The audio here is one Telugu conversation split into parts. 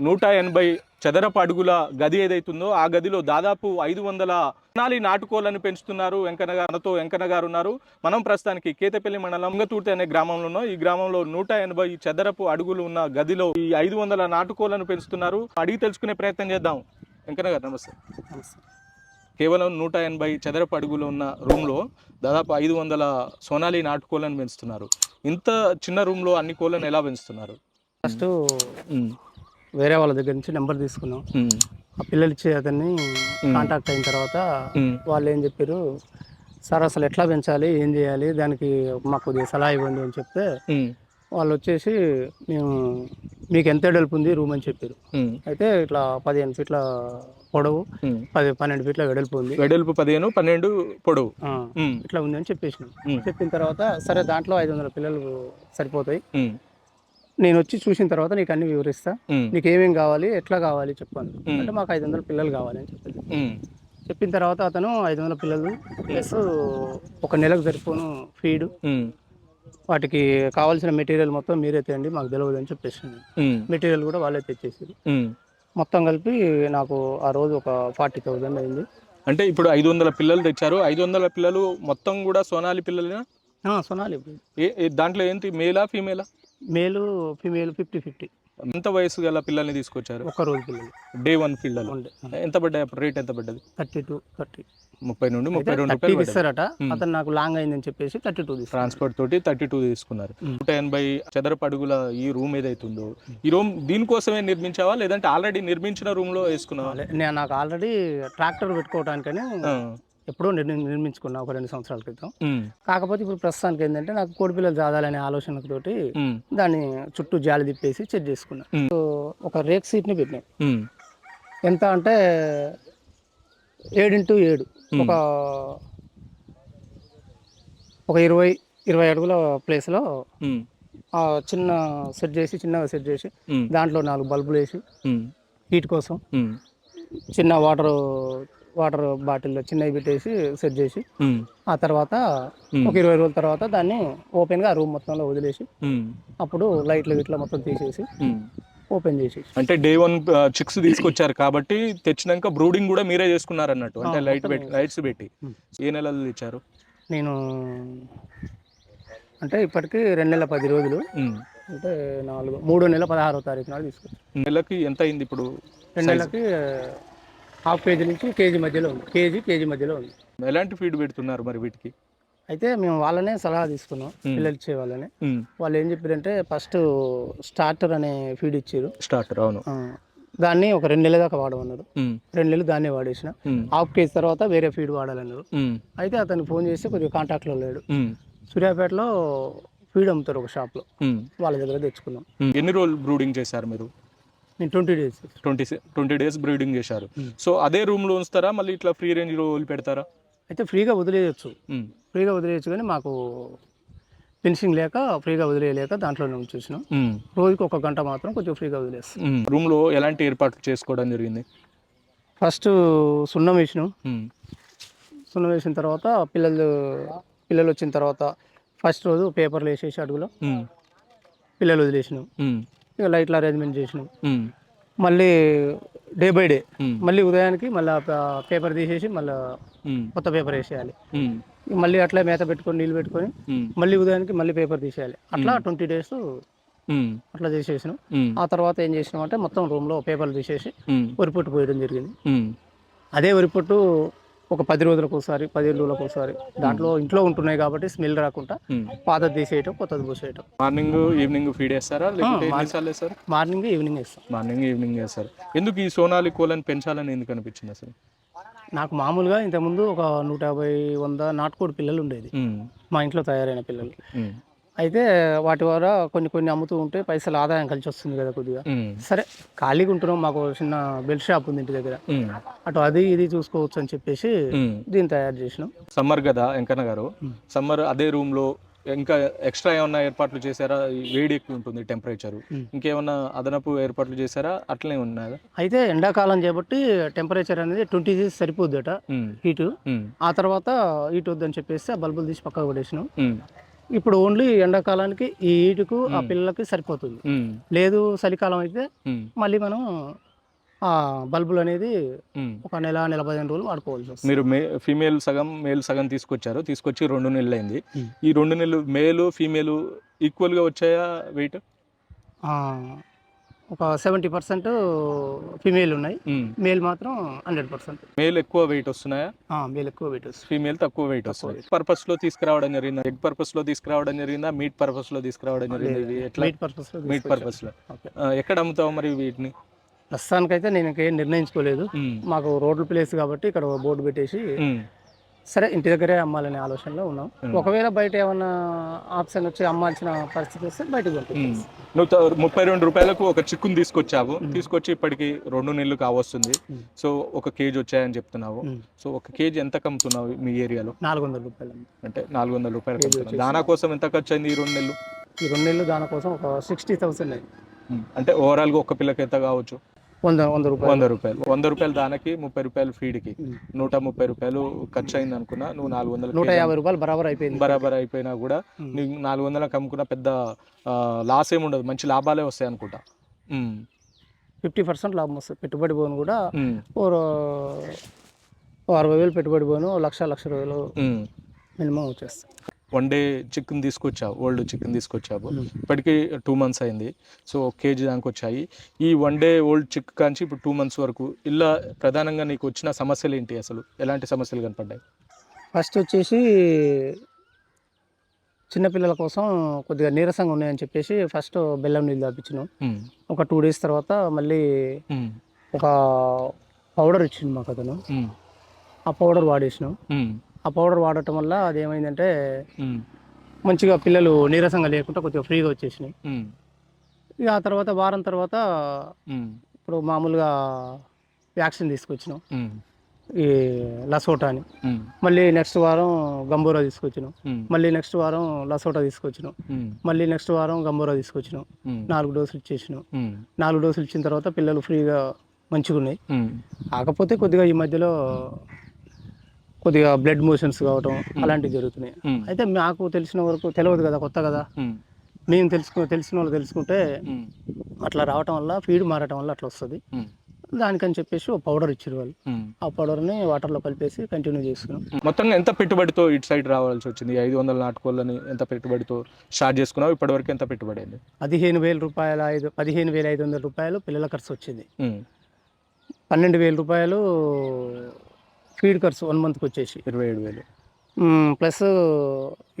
నూట ఎనభై చదరపు అడుగుల గది ఏదైతుందో ఆ గదిలో దాదాపు ఐదు వందల నాలి నాటుకోళ్ళను పెంచుతున్నారు. వెంకన్న గారితో వెంకన్న గారు ఉన్నారు. మనం ప్రస్తుతానికి కేతపల్లి మండలం ఉంగతూర్తి అనే గ్రామంలో ఉన్నాం. ఈ గ్రామంలో నూట ఎనభై చదరపు అడుగులు ఉన్న గదిలో ఈ ఐదు వందల నాటుకోళ్ళను పెంచుతున్నారు. అడిగి తెలుసుకునే ప్రయత్నం చేద్దాం. వెంకన్న గారు నమస్తే. కేవలం నూట ఎనభై చదరపు అడుగులు ఉన్న రూమ్లో దాదాపు ఐదు వందల సోనాలి నాటుకోళ్ళను పెంచుతున్నారు. ఇంత చిన్న రూమ్లో అన్ని కోళ్ళను ఎలా పెంచుతున్నారు? ఫస్ట్ వేరే వాళ్ళ దగ్గర నుంచి నెంబర్ తీసుకున్నాం. ఆ పిల్లలు ఇచ్చే అతన్ని కాంటాక్ట్ అయిన తర్వాత వాళ్ళు ఏం చెప్పారు? సార్ అసలు ఎట్లా పెంచాలి? ఏం చేయాలి? దానికి మాకు కొద్దిగా సలహా ఇవ్వండి అని చెప్తే వాళ్ళు వచ్చేసి మేము మీకు ఎంత ఎడల్పు ఉంది? రూమ్ అని చెప్పారు. అయితే ఇట్లా పదిహేను ఫీట్ల పొడవు. పది పన్నెండు ఫీట్ల వెడల్పు ఉంది. వెడల్పు పదిహేను పన్నెండు పొడవు. ఇట్లా ఉంది అని చెప్పేసినాం. చెప్పిన తర్వాత సరే దాంట్లో ఐదు వందల పిల్లలు సరిపోతాయి. నేను వచ్చి చూసిన తర్వాత నీకు అన్ని వివరిస్తా. నీకు ఏమేం కావాలి ఎట్లా కావాలి చెప్పాను అంటే మాకు ఐదు వందల పిల్లలు కావాలి అని చెప్పింది చెప్పిన తర్వాత అతను ఐదు వందల పిల్లలు ప్లస్ ఒక నెలకు సరిపోను ఫీడ్. వాటికి కావాల్సిన మెటీరియల్ మొత్తం మీరే తేండి మాకు తెలియదు అని చెప్పేసింది మెటీరియల్ కూడా వాళ్ళే తెచ్చేసారు. మొత్తం కలిపి నాకు ఆ రోజు ఒక ఫార్టీ థౌజండ్ అయింది. అంటే ఇప్పుడు ఐదు వందల పిల్లలు తెచ్చారు. ఐదు వందల పిల్లలు మొత్తం కూడా సోనాలి పిల్లలేనా? ఆ, సొనాలి. దాంట్లో ఏంటి? మేలా ఫీమేలా? మేలు ఫిమేల్ ఫిఫ్టీ ఫిఫ్టీ. ఎంత వయసు గల పిల్లల్ని తీసుకొచ్చారు? ఒక రోజు పిల్లలు. డే వన్ పిల్లలు. ఎంత పడ్డాయి? అప్పుడు రేట్ ఎంత పడ్డది? Thirty two thirty. ముప్పై నుండి ముప్పై రెండు రూపాయలు. ఇస్తారట. అతను నాకు లాంగ్ అయిందని చెప్పేసి థర్టీ టూ ట్రాన్స్పోర్ట్ తోటి థర్టీ టూ తీసుకున్నారు. నూట ఎనభై చదరపు అడుగుల ఈ రూమ్ ఏదైతుందో ఈ రూమ్ దీనికోసమే నిర్మించావా? లేదంటే ఆల్రెడీ నిర్మించిన రూమ్లో వేసుకున్నావా నేను నాకు ఆల్రెడీ ట్రాక్టర్ పెట్టుకోవడానికని. ఎప్పుడో నిర్మి- నిర్మించుకున్నా ఒక రెండు సంవత్సరాల క్రితం. కాకపోతే ఇప్పుడు ప్రస్తుతానికి ఏంటంటే నాకు కోడి పిల్లలు చాదాలనే ఆలోచనతోటి దాన్ని చుట్టూ జాలి తిప్పేసి చెక్ చేసుకున్నా. సో ఒక రేక్ సీట్ని పెట్టినాం. ఎంత అంటే ఏడింటూ ఏడు. ఒక ఒక ఇరవై ఇరవై అడుగుల ప్లేస్లో చిన్న సెట్ చేసి చిన్నగా సెట్ చేసి దాంట్లో నాలుగు బల్బులు వేసి హీట్ కోసం చిన్న వాటర్ వాటర్ బాటిల్లో చిన్నవి పెట్టేసి సెట్ చేసి ఆ తర్వాత ఒక ఇరవై రోజుల తర్వాత దాన్ని ఓపెన్గా రూమ్ మొత్తంలో వదిలేసి అప్పుడు లైట్లు గిట్ల మొత్తం తీసేసి. ఓపెన్ చేసి అంటే డే వన్ చిక్స్ తీసుకొచ్చారు కాబట్టి తెచ్చినాక బ్రూడింగ్ కూడా మీరే చేసుకున్నారు అన్నట్టు. అంటే లైట్ పెట్టి లైట్స్ పెట్టి. ఏ నెలలు ఇచ్చారు నేను అంటే ఇప్పటికి రెండు నెలల పది రోజులు. అంటే నాలుగు మూడో నెల పదహారో తారీఖు నాడు తీసుకొచ్చాను. నెలకి ఎంత అయింది ఇప్పుడు రెండు నెలలకి హాఫ్ కేజీ నుంచి కేజీ మధ్యలో ఉంది. కేజీ కేజీ మధ్యలో ఉంది. ఎలాంటి ఫీడ్ పెడుతున్నారు మరి వీటికి? అయితే మేము వాళ్ళనే సలహా తీసుకున్నాం పిల్లలు ఇచ్చే వాళ్ళనే. వాళ్ళు ఏం చెప్పారంటే ఫస్ట్ స్టార్టర్ అనే ఫీడ్ ఇచ్చారు. స్టార్టర్ అవును. దాన్ని ఒక రెండు నెలల దాకా వాడమన్నారు. రెండు నెలలు దాన్నే వాడేసిన. హాఫ్ కేజీ తర్వాత వేరే ఫీడ్ వాడాలన్నారు. అయితే అతనికి ఫోన్ చేసి కొద్దిగా కాంటాక్ట్లో లేడు. సూర్యాపేటలో ఫీడ్ అమ్ముతారు ఒక షాప్లో. వాళ్ళ దగ్గర తెచ్చుకున్నాం. ఎన్ని రోజులు బ్రూడింగ్ చేశారు మీరు? Twenty days. Twenty twenty days breeding చేశారు. సో అదే రూమ్లో ఉంచుతారా మళ్ళీ ఇట్లా ఫ్రీ రేంజ్లో వదిలి పెడతారా అయితే ఫ్రీగా వదిలేయచ్చు. ఫ్రీగా వదిలేయచ్చు కానీ మాకు ఫినిషింగ్ లేక ఫ్రీగా వదిలేయలేక దాంట్లోనే ఉంచేసినాం ఉమ్, రోజుకి ఒక గంట మాత్రం కొంచెం ఫ్రీగా వదిలేస్తాం. ఉమ్. రూమ్లో ఎలాంటి ఏర్పాట్లు చేసుకోవడం జరిగింది? ఫస్ట్ సున్నం వేసినాం. సున్నం వేసిన తర్వాత పిల్లలు పిల్లలు వచ్చిన తర్వాత ఫస్ట్ రోజు పేపర్లు వేసేసి అడుగులో పిల్లలు వదిలేసినాం. ఇక లైట్లు అరేంజ్మెంట్ చేసినాం. మళ్ళీ డే బై డే. మళ్ళీ ఉదయానికి మళ్ళీ పేపర్ తీసేసి మళ్ళీ కొత్త పేపర్ వేసేయాలి. మళ్ళీ అట్లా మేత పెట్టుకొని నీళ్ళు పెట్టుకొని మళ్ళీ ఉదయానికి మళ్ళీ పేపర్ తీసేయాలి. అట్లా ట్వంటీ డేస్ అట్లా చేసేసినాం. ఆ తర్వాత ఏం చేసినాం అంటే మొత్తం రూమ్లో పేపర్లు తీసేసి ఉమ్, వరి పొట్టు పోయడం జరిగింది. అదే వరి పొట్టు ఒక పది రోజులకు ఒకసారి పదిహేను రోజులకు ఒకసారి దాంట్లో ఇంట్లో ఉంటున్నాయి కాబట్టి స్మెల్ రాకుండా. పాతది తీసేయటం కొత్తది పోసేయటం మార్నింగ్ ఈవినింగ్ ఫీడ్ వేస్తారా లేకపోతే ఎన్నిసార్లు వేస్తారు మార్నింగ్ ఈవినింగ్ వేస్తాం మార్నింగ్ ఈవినింగ్ వేస్తారు ఎందుకు ఈ సోనాలి కోళ్ళని పెంచాలని ఎందుకు అనిపించింది అసలు? నాకు మామూలుగా ఇంతకుముందు ఒక నూట యాభై వంద నాటుకోడి పిల్లలు ఉండేది. మా ఇంట్లో తయారైన పిల్లలు. అయితే వాటి ద్వారా కొన్ని కొన్ని అమ్ముతూ ఉంటే పైసలు ఆదాయం కలిసి వస్తుంది కదా కొద్దిగా. సరే ఖాళీగా ఉంటున్నాం మాకు చిన్న బెల్ట్ షాప్ ఉంది ఇంటి దగ్గర. అటు అది ఇది చూసుకోవచ్చు అని చెప్పేసి. దీన్ని తయారు చేసినాం. సమ్మర్ కదా వెంకన్న గారు. సమ్మర్ అదే రూమ్లో ఇంకా ఎక్స్ట్రా ఏమన్నా ఏర్పాట్లు చేశారా? వేడి ఎక్కువ ఉంటుంది టెంపరేచర్ ఇంకేమన్నా అదనపు ఏర్పాట్లు చేశారా? అట్లనే ఉన్నాయా? అయితే ఎండాకాలం చేపట్టి టెంపరేచర్ అనేది ట్వంటీ డేస్ సరిపోద్దట హీటు ఆ తర్వాత హీట్ వద్దని చెప్పేసి ఆ బల్బులు తీసి పక్కకు పడేసినాం ఇప్పుడు ఓన్లీ ఎండాకాలానికి ఈ ఈటుకు ఆ. పిల్లలకి సరిపోతుంది. లేదు చలికాలం అయితే మళ్ళీ మనం ఆ బల్బులు అనేది. ఒక నెల నెల పదిహేను రోజులు వాడుకోవాల్సి వస్తుంది. మీరు మే ఫీమేల్ సగం మేల్ సగం తీసుకొచ్చారు. తీసుకొచ్చి రెండు నెలలు అయింది. ఈ రెండు నెలలు మేలు ఫీమేల్ ఈక్వల్గా వచ్చాయా వెయిట్? ఒక సెవెంటీ పర్సెంట్ ఫిమేల్ ఉన్నాయి. మేల్ మాత్రం హండ్రెడ్ పర్సెంట్. మేల్ ఎక్కువ వెయిట్ వస్తున్నాయా? మేల్ ఎక్కువ వెయిట్ వస్తుంది. ఫీమేల్ తక్కువ వెయిట్ వస్తుంది. పర్పస్లో తీసుకురావడం జరిగిందా? ఎగ్ పర్పస్లో తీసుకురావడం జరిగిందా? మీట్ పర్పస్లో తీసుకురావడం జరిగింది? ఎట్లా? మీట్ పర్పస్ మీట్ పర్పస్లో ఎక్కడ అమ్ముతావు మరి వీటిని? ప్రస్తుతానికైతే నేను ఇంకేం నిర్ణయించుకోలేదు. మాకు రోడ్ల ప్లేస్ కాబట్టి ఇక్కడ బోర్డు పెట్టేసి సరే ఇంటి దగ్గరే అమ్మాలనే ఆలోచనలో ఉన్నాం. ఒకవేళ బయట ఏమన్నా ఆప్షన్ వచ్చి అమ్మాల్సిన పరిస్థితి వస్తే బయటకు నువ్వు ముప్పై రెండు రూపాయలకు ఒక చిక్కుని తీసుకొచ్చావు. తీసుకొచ్చి ఇప్పటికి రెండు నెలలు కావస్తుంది. సో ఒక కేజీ వచ్చాయని చెప్తున్నావు. సో ఒక కేజీ ఎంత కమ్ముతున్నావు మీ ఏరియాలో నాలుగు వందల రూపాయలు అంటే నాలుగు వందల రూపాయలు కమ్ముతున్నావు. దానా కోసం ఎంత ఖర్చు అయింది ఈ రెండు నెలలు ఈ రెండు నెలలు దానికోసం ఒక సిక్స్టీ థౌసండ్ అయింది. అంటే ఓవరాల్గా ఒక్క పిల్లకి ఎంత కావచ్చు వంద వంద రూపాయలు. వంద రూపాయలు. వంద రూపాయలు దానికి ముప్పై రూపాయలు ఫీడ్కి. నూట ముప్పై రూపాయలు ఖర్చు అయింది అనుకున్నా నువ్వు నాలుగు వందల నూట యాభై రూపాయలు బరాబర్ అయిపోయింది. బరాబర్ అయిపోయినా కూడా. నీకు నాలుగు వందలకు అమ్ముకున్న పెద్ద లాస్ ఏమి ఉండదు. మంచి లాభాలే వస్తాయి అనుకుంటా. ఫిఫ్టీ పర్సెంట్ లాభం వస్తుంది. పెట్టుబడి పోను కూడా అరవై వేలు పెట్టుబడి పోను లక్ష లక్ష వేలు ఉమ్. మినిమం వచ్చేస్తుంది. వన్ డే చికెన్ తీసుకొచ్చావు ఓల్డ్ చికెన్ తీసుకొచ్చావు ఉమ్. ఇప్పటికి టూ మంత్స్ అయింది సో ఒక కేజీ దానికి వచ్చాయి ఈ వన్ డే ఓల్డ్ చిక్ కాంచి ఇప్పుడు టూ మంత్స్ వరకు ఇలా ప్రధానంగా నీకు వచ్చిన సమస్యలు ఏంటి అసలు ఎలాంటి సమస్యలు కనపడ్డాయి ఫస్ట్ వచ్చేసి చిన్నపిల్లల కోసం కొద్దిగా నీరసంగా ఉన్నాయని చెప్పేసి ఫస్ట్ బెల్లం నీళ్ళు తాపించినాం. ఒక టూ డేస్ తర్వాత మళ్ళీ. ఒక పౌడర్ ఇచ్చింది మాకు అతను. ఆ పౌడర్ వాడేసినాం. ఆ పౌడర్ వాడటం వల్ల అది ఏమైందంటే. మంచిగా పిల్లలు నీరసంగా లేకుండా కొద్దిగా ఫ్రీగా వచ్చేసినాయి. ఇక ఆ తర్వాత వారం తర్వాత. ఇప్పుడు మామూలుగా వ్యాక్సిన్ తీసుకొచ్చినాం. ఈ లసోటా అని. మళ్ళీ నెక్స్ట్ వారం గంబోరా తీసుకొచ్చినాం. మళ్ళీ నెక్స్ట్ వారం లసోటా తీసుకొచ్చినాం. మళ్ళీ నెక్స్ట్ వారం గంబోరా తీసుకొచ్చినాం. నాలుగు డోసులు ఇచ్చేసినాం. నాలుగు డోసులు ఇచ్చిన తర్వాత పిల్లలు ఫ్రీగా మంచిగా ఉన్నాయి. కాకపోతే కొద్దిగా ఈ మధ్యలో కొద్దిగా బ్లడ్ మోషన్స్ కావటం అలాంటివి జరుగుతున్నాయి. అయితే మాకు తెలిసిన వరకు తెలియదు కదా కొత్త కదా. మేము తెలుసుకో తెలిసిన వాళ్ళు తెలుసుకుంటే. అట్లా రావటం వల్ల ఫీడ్ మారటం వల్ల అట్లా వస్తుంది. దానికని చెప్పేసి ఒక పౌడర్ ఇచ్చారు వాళ్ళు. ఆ పౌడర్ని వాటర్లో కలిపేసి కంటిన్యూ చేసుకున్నాం మొత్తంగా ఎంత పెట్టుబడితో ఇటు సైడ్ రావాల్సి వచ్చింది ఐదు వందల నాటుకోళ్ళని ఎంత పెట్టుబడితో స్టార్ట్ చేసుకున్నావు ఇప్పటివరకు ఎంత పెట్టుబడి అయింది పదిహేను వేల రూపాయల ఐదు పదిహేను వేల ఐదు వందల రూపాయలు పిల్లల ఖర్చు వచ్చింది. పన్నెండు వేల రూపాయలు ఫీడ్ ఖర్చు వన్ మంత్కి వచ్చేసి ఇరవై ఏడు వేలు. ప్లస్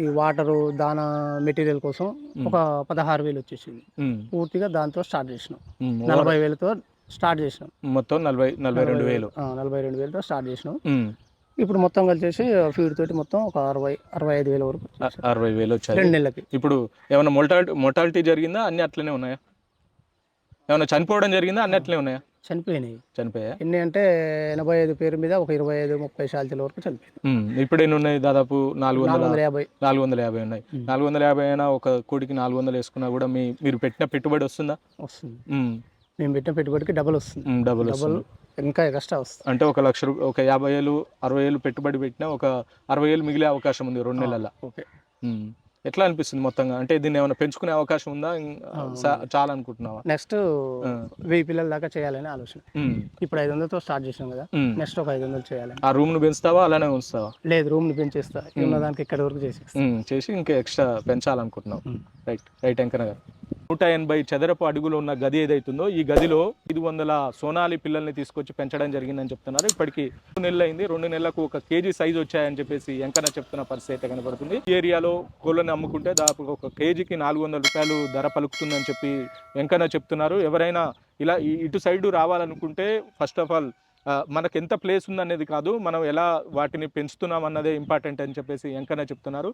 ఈ వాటరు దానా మెటీరియల్ కోసం ఒక పదహారు వేలు వచ్చేసింది. పూర్తిగా దాంతో స్టార్ట్ చేసినాం. నలభై వేలతో స్టార్ట్ చేసినాం. మొత్తం నలభై నలభై రెండు వేలు. నలభై రెండు వేలతో స్టార్ట్ చేసినాం. ఇప్పుడు మొత్తం కలిసేసి ఫీడ్ తోటి మొత్తం ఒక అరవై అరవై ఐదు వేల వరకు అరవై వేలు వచ్చాయి. రెండు నెలలకి. ఇప్పుడు ఏమైనా మొటాలిటీ మొటాలిటీ జరిగిందా? అన్ని అట్లనే ఉన్నాయా? ఏమైనా చనిపోవడం జరిగిందా? అన్ని అట్లనే ఉన్నాయా? చనిపోయినాయి చనిపోయా ఎన్ని అంటే ఎనభై ఐదు పేరు మీద ఒక ఇరవై ఐదు ముప్పై శాల్తీల వరకు చనిపోయింది. ఇప్పుడు ఎన్ని ఉన్నాయి? దాదాపు నాలుగు వందల యాభై. నాలుగు వందల యాభై ఉన్నాయి. నాలుగు వందల యాభై అయినా ఒక కోడికి నాలుగు వందలు వేసుకున్నా కూడా మీ మీరు పెట్టిన పెట్టుబడి వస్తుందా? వస్తుంది. మేము. పెట్టిన పెట్టుబడికి డబల్ వస్తుంది. డబుల్ డబల్ ఇంకా ఎక్స్ట్రా వస్తుంది. అంటే ఒక లక్ష ఒక యాభై వేలు అరవై వేలు పెట్టుబడి పెట్టినా ఒక అరవై వేలు మిగిలే అవకాశం ఉంది రెండు నెలల్లో. ఓకే. ఎట్లా అనిపిస్తుంది మొత్తంగా? అంటే దీన్ని ఏమైనా పెంచుకునే అవకాశం ఉందా? చాలా అనుకుంటున్నావా నెక్స్ట్. వెయ్యి పిల్లల దాకా చేయాలని ఆలోచన. ఇప్పుడు ఐదు వందలతో స్టార్ట్ చేసాం కదా. నెక్స్ట్ ఒక ఐదు వందలు చేయాలని ఆ రూమ్ను పెంచుతావా? అలానే ఉంచుతావా? లేదు రూమ్ని పెంచేస్తా ఉన్న దానికి ఎక్కడి వరకు ఉమ్, చేసి ఇంకా ఎక్స్ట్రా పెంచాలనుకుంటున్నాం ఉమ్. రైట్ రైట్ వెంకన్న గారు. నూట ఎనభై చదరపు అడుగులు ఉన్న గది ఏదైతుందో ఈ గదిలో ఐదు వందల సోనాలి పిల్లల్ని తీసుకొచ్చి పెంచడం జరిగిందని చెప్తున్నారు. ఇప్పటికి రెండు నెలలు అయింది రెండు నెలలకు ఒక కేజీ సైజ్ వచ్చాయని చెప్పేసి వెంకన చెప్తున్న పరిస్థితి అయితే కనబడుతుంది. ఈ ఏరియాలో కోళ్ళని అమ్ముకుంటే దాదాపు ఒక కేజీకి నాలుగు వందల రూపాయలు ధర పలుకుతుందని చెప్పి వెంకన చెప్తున్నారు. ఎవరైనా ఇలా ఇటు సైడ్ రావాలనుకుంటే ఫస్ట్ ఆఫ్ ఆల్ మనకు ఎంత ప్లేస్ ఉందనేది కాదు మనం ఎలా వాటిని పెంచుతున్నాం అన్నదే ఇంపార్టెంట్ అని చెప్పేసి వెంకన చెప్తున్నారు.